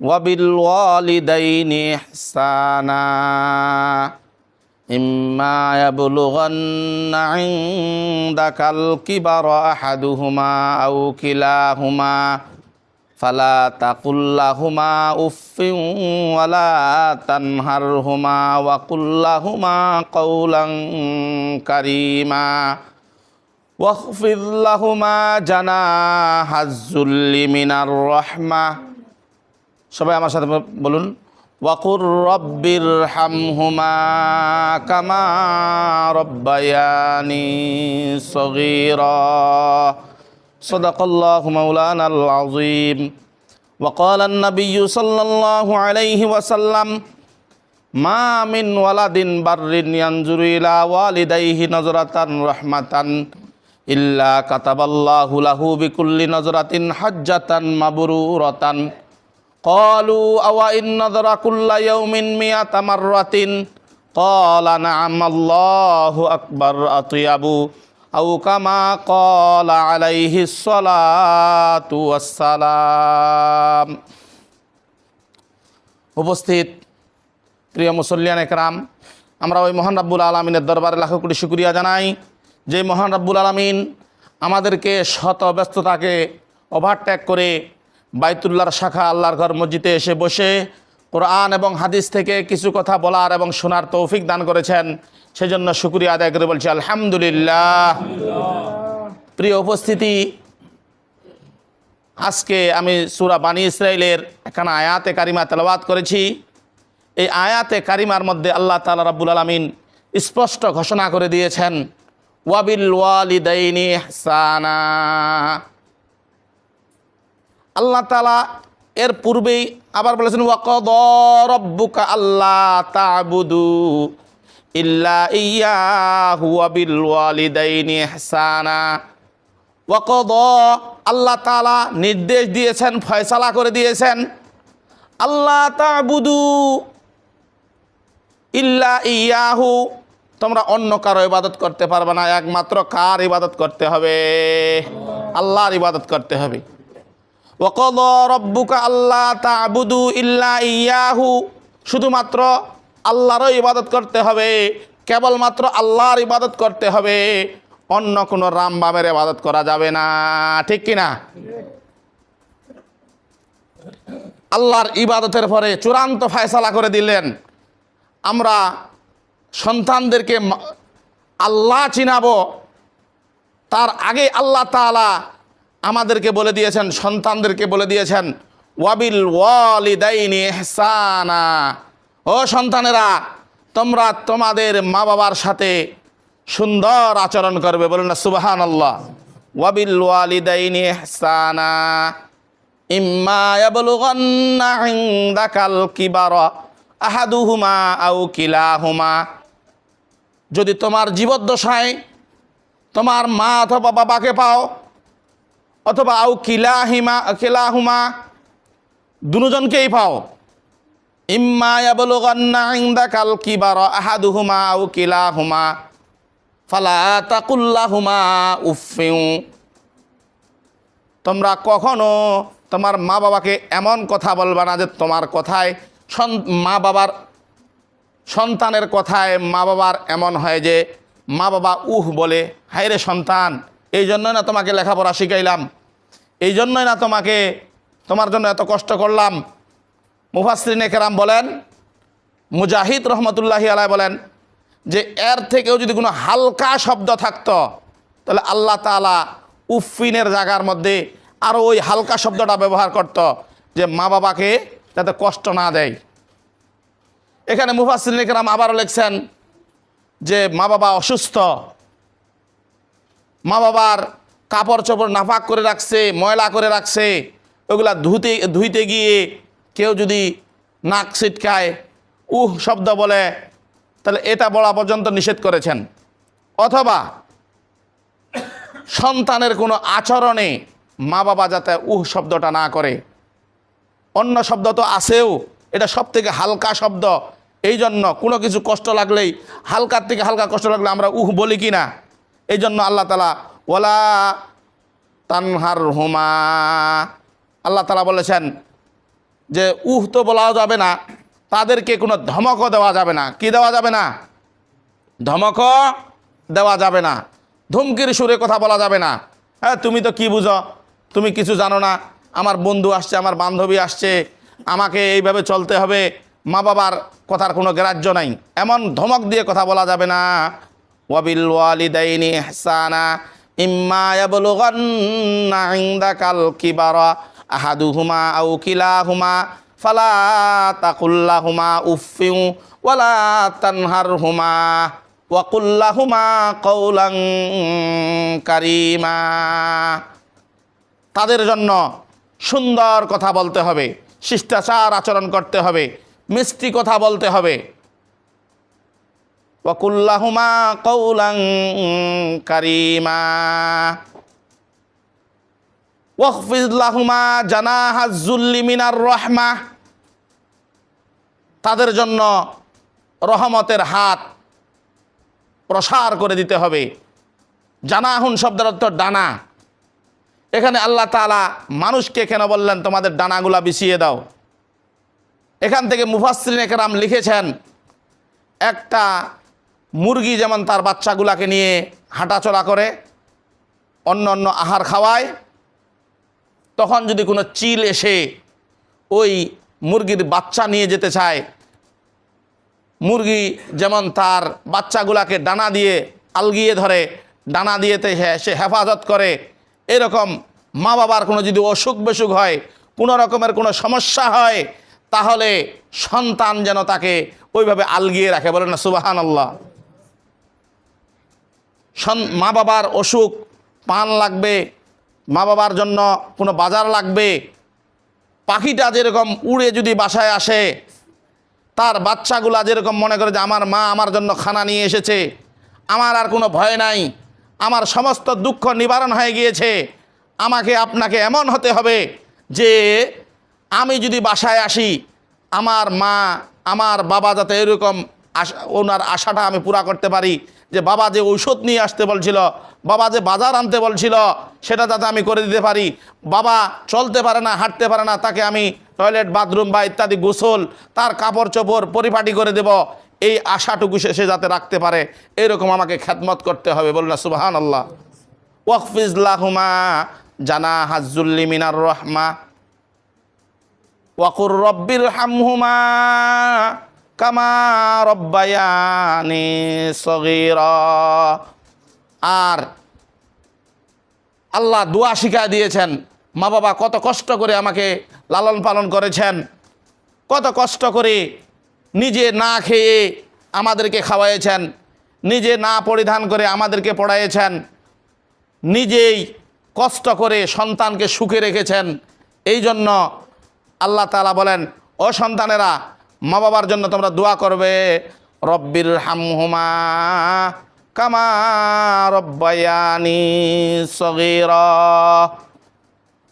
وبالوالدين إحسانا إما يبلغن عندك الكبر أحدهما أو كلاهما فلا تقل لهما أف ولا تنهرهما وقل لهما قولا كريما واخفض لهما جناح الذل من الرحمة সবাই আমার সাথে বলুন ওয়াকুর রব্বির হামহুমা কামা রব্বায়ানি সগীরা صدق الله مولانا العظيم وقال النبي صلى الله عليه وسلم ما من ولد بر ينظر إلى والديه نظرة رحمة إلا كتب الله له بكل نظرة حجة مبرورة قالوا أو إن نظر كل يوم مئة مرة قال نعم الله أكبر أطيب أو كما قال عليه الصلاة والسلام উপস্থিত প্রিয় মুসল্লিয়ান একরাম আমরা ওই মহান রাব্বুল আলমিনের দরবারে লাখো কোটি শুক্রিয়া জানাই যে মহান রাব্বুল আলমিন আমাদেরকে শত ব্যস্ততাকে ওভারটেক করে বাইতুল্লাহর শাখা আল্লাহর ঘর মসজিদে এসে বসে কোরআন এবং হাদিস থেকে কিছু কথা বলার এবং শোনার তৌফিক দান করেছেন। সেজন্য শুক্রিয়া আদায় করে বলছি, আলহামদুলিল্লাহ। প্রিয় উপস্থিতি, আজকে আমি সুরা বানী ইসরায়েলের এখানে আয়াতে কারিমা তেলাবাত করেছি। এই আয়াতে কারিমার মধ্যে আল্লাহ তালা রাব্বুল আলমিন স্পষ্ট ঘোষণা করে দিয়েছেন, ওয়াবিল ওয়ালিদাইনি হাসানা আল্লাহ তালা এর পূর্বেই আবার বলেছেন, ওয়াকদ আল্লাহ তাবুদু ইল্লা ওয়াকদ, আল্লাহ তালা নির্দেশ দিয়েছেন, ফয়সালা করে দিয়েছেন আল্লাহ তাবুদু ইল্লা ইয়াহু। তোমরা অন্য কারও ইবাদত করতে পারবে না, একমাত্র কার ইবাদত করতে হবে? আল্লাহর ইবাদত করতে হবে। ওকদ রব্বুকা আল্লাহ তাবুদু ইল্লা ইয়াহু। শুধুমাত্র আল্লাহরও ইবাদত করতে হবে, কেবলমাত্র আল্লাহর ইবাদত করতে হবে, অন্য কোনো রাম বামের ইবাদত করা যাবে না। ঠিক কিনা আল্লাহর ইবাদতের পরে চূড়ান্ত ফয়সালা করে দিলেন। আমরা সন্তানদেরকে আল্লাহ চিনাবো, তার আগে আল্লাহ তাআলা আমাদেরকে বলে দিয়েছেন, সন্তানদেরকে বলে দিয়েছেন, ওয়াবিল ওয়ালিদাইনি ইহসানা। ও সন্তানেরা, তোমরা তোমাদের মা বাবার সাথে সুন্দর আচরণ করবে, বলুন না সুবাহান আল্লাহ ওয়াবিল ওয়ালিদাইনি কিবারা আহাদুহুমা আও কিলাহুমা। যদি তোমার জীবদ্দশায় তোমার মা অথবা বাবাকে পাও অথবা আউ কিলাহিমা, কিলাহুমা, দুজনকেই পাও। ইম্মা ইয়াবলুগান্না ইনদাকাল কিবারা আহাদুহুমা আও কিলাহুমা, ফালা তাকুল্লাহুমা উফিউ তোমরা কখনো তোমার মা বাবাকে এমন কথা বলবা না যে তোমার কথায় মা বাবার সন্তানের কথায় মা বাবার এমন হয় যে মা বাবা উহ বলে হায় রে সন্তান! এই জন্যই না তোমাকে লেখাপড়া শিখাইলাম। এই জন্যই না তোমাকে তোমার জন্য এত কষ্ট করলাম। মুফাসরিন কেরাম বলেন, মুজাহিদ রহমতুল্লাহি আলাই বলেন যে, এর থেকেও যদি কোনো হালকা শব্দ থাকত, তাহলে আল্লাহ তালা উফিনের জায়গার মধ্যে আরও ওই হালকা শব্দটা ব্যবহার করত যে মা বাবাকে যাতে কষ্ট না দেয়। এখানে মুফাসিল ইকরাম আবারও লিখছেন যে, মা বাবা অসুস্থ মা বাবার কাপড় চোপড় নাফাক করে রাখছে, ময়লা করে রাখছে, ওগুলা ধুতে, ধুইতে গিয়ে কেউ যদি নাক ছিটকায়, উহ শব্দ বলে, তাহলে এটা বলা পর্যন্ত নিষেধ করেছেন। অথবা সন্তানের কোনো আচরণে মা বাবা যাতে উহ শব্দটা না করে। অন্য শব্দ তো আছেও, এটা সব থেকে হালকা শব্দ। এই জন্য কোনো কিছু কষ্ট লাগলেই, হালকার থেকে হালকা কষ্ট লাগলে আমরা উহ বলি কি না এই জন্য আল্লাহ তালা ওলা তানহার হুমা আল্লাহ তালা বলেছেন যে, উহ তো বলা যাবে না, তাদেরকে কোনো ধমকও দেওয়া যাবে না। কি দেওয়া যাবে না? ধমকও দেওয়া যাবে না। ধমকির সুরে কথা বলা যাবে না। হ্যাঁ তুমি তো কি বুঝো? তুমি কিছু জানো না। আমার বন্ধু আসছে, আমার বান্ধবী আসছে। আমাকে এইভাবে চলতে হবে। মা বাবার কথার কোনো গ্রাহ্য নাই। এমন ধমক দিয়ে কথা বলা যাবে না। ওয়াবিল ওয়ালিদাইনি ইহসানা ইম্মা ইয়াবলুগান্না ইনদাকাল কিবারা আহাদুহুমা আও কিলাহুমা ফালা তাকুল্লাহুমা উফিউ ওয়ালা তানহারহুমা ওয়াকুল্লাহুমা কৌলাং কারিমা তাদের জন্য সুন্দর কথা বলতে হবে, শিষ্টাচার আচরণ করতে হবে, মিষ্টি কথা বলতে হবে। কৌলাং কারিমা। তাদের জন্য রহমতের হাত প্রসার করে দিতে হবে। জানাহুন শব্দের অর্থ ডানা। এখানে আল্লাহ তালা মানুষকে কেন বললেন, তোমাদের ডানাগুলা বিছিয়ে দাও। এখান থেকে মুফাসরিন একরাম লিখেছেন, একটা মুরগি যেমন তার বাচ্চাগুলাকে নিয়ে হাঁটাচলা করে, অন্য অন্য আহার খাওয়ায়, তখন যদি কোনো চিল এসে ওই মুরগির বাচ্চা নিয়ে যেতে চায়, মুরগি যেমন তার বাচ্চাগুলাকে ডানা দিয়ে আলগিয়ে ধরে, ডানা দিয়েতে সে হেফাজত করে, এরকম মা বাবার কোনো যদি অসুখ বেসুখ হয়, কোনো রকমের কোনো সমস্যা হয়, তাহলে সন্তান যেন তাকে ওইভাবে আলগিয়ে রাখে। বলে না সুবাহান আল্লাহ মা বাবার অসুখ পান লাগবে মা বাবার জন্য কোনো বাজার লাগবে, পাখিটা যেরকম উড়ে যদি বাসায় আসে, তার বাচ্চাগুলা যেরকম মনে করে যে আমার মা আমার জন্য খানা নিয়ে এসেছে, আমার আর কোনো ভয় নাই, আমার সমস্ত দুঃখ নিবারণ হয়ে গিয়েছে, আমাকে আপনাকে এমন হতে হবে যে আমি যদি বাসায় আসি, আমার মা, আমার বাবা যাতে এরকম আশা ওনার আশাটা আমি পুরা করতে পারি যে বাবা যে ঔষধ নিয়ে আসতে বলছিল, বাবা যে বাজার আনতে বলছিল, সেটা যাতে আমি করে দিতে পারি। বাবা চলতে পারে না, হাঁটতে পারে না, তাকে আমি টয়লেট বাথরুম বা ইত্যাদি গোসল, তার কাপড় চোপড় পরিপাটি করে দেব। এই আশাটুকু সে যাতে রাখতে পারে। এরকম আমাকে খ্যাতমত করতে হবে। বল না সুবাহান আল্লাহ ওয়াকফিজলাহুমা জানা হাজুল্লি মিনার রহমা। ওয়াকুর রব্বির হামহুমা। কামা সগীরা। আর আল্লাহ দোয়া শিখা দিয়েছেন, মা বাবা কত কষ্ট করে আমাকে লালন পালন করেছেন, কত কষ্ট করে নিজে না খেয়ে আমাদেরকে খাওয়াইয়েছেন নিজে না পরিধান করে আমাদেরকে পড়াইয়েছেন নিজেই কষ্ট করে সন্তানকে সুখে রেখেছেন, এই জন্য আল্লাহ তালা বলেন, ও সন্তানেরা মা বাবার জন্য তোমরা দোয়া করবে, রব্বির হামহুমা কামা রব্বায়ানি সগীর।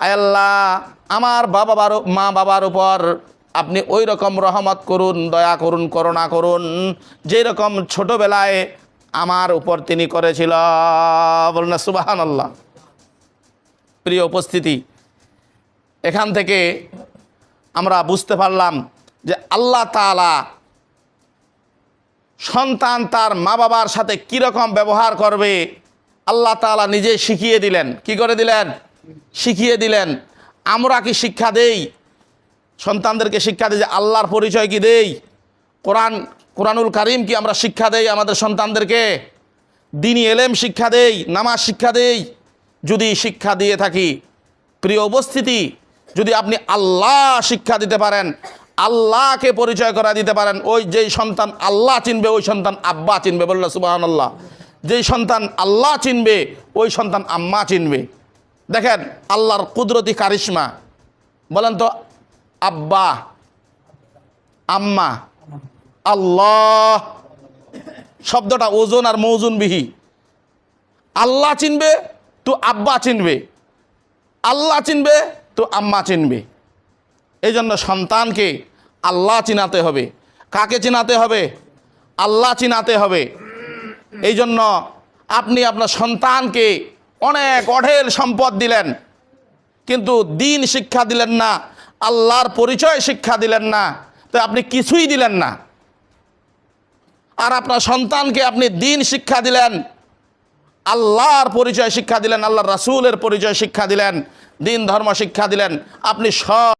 আল্লাহ, আমার বাবা বাবার মা বাবার উপর আপনি ওই রকম রহমত করুন, দয়া করুন, করুণা করুন যেই রকম ছোটোবেলায় আমার উপর তিনি করেছিল। বলুন সুবাহান আল্লাহ প্রিয় উপস্থিতি, এখান থেকে আমরা বুঝতে পারলাম যে আল্লাহ তালা সন্তান তার মা বাবার সাথে কীরকম ব্যবহার করবে, আল্লাহ তালা নিজে শিখিয়ে দিলেন। কি করে দিলেন? শিখিয়ে দিলেন। আমরা কি শিক্ষা দেই? সন্তানদেরকে শিক্ষা দিই যে আল্লাহর পরিচয় কি দেই? কোরআন, কোরআনুল কারিম কি আমরা শিক্ষা দেই আমাদের সন্তানদেরকে? দিনী এলেম শিক্ষা দেই, নামাজ শিক্ষা দেই। যদি শিক্ষা দিয়ে থাকি, প্রিয় উপস্থিতি, যদি আপনি আল্লাহ শিক্ষা দিতে পারেন আল্লাহকে পরিচয় করা দিতে পারেন। ওই যেই সন্তান আল্লাহ চিনবে, ওই সন্তান আব্বা চিনবে, বলল সুবাহান আল্লাহ যেই সন্তান আল্লাহ চিনবে, ওই সন্তান আম্মা চিনবে। দেখেন, আল্লাহর কুদরতি কারিশ্মা। বলেন তো, আব্বা, আম্মা, আল্লাহ, শব্দটা ওজন আর মৌজুনবিহী আল্লাহ চিনবে, তো আব্বা চিনবে। আল্লাহ চিনবে, তো আম্মা চিনবে। এই জন্য সন্তানকে আল্লাহ চিনাতে হবে। কাকে চিনাতে হবে? আল্লাহ চিনাতে হবে। এই জন্য আপনি আপনার সন্তানকে অনেক অঢেল সম্পদ দিলেন, কিন্তু দিন শিক্ষা দিলেন না, আল্লাহর পরিচয় শিক্ষা দিলেন না, তো আপনি কিছুই দিলেন না। আর আপনার সন্তানকে আপনি দিন শিক্ষা দিলেন, আল্লাহর পরিচয় শিক্ষা দিলেন আল্লাহ রাসূলের পরিচয় শিক্ষা দিলেন, দিন ধর্ম শিক্ষা দিলেন, আপনি সব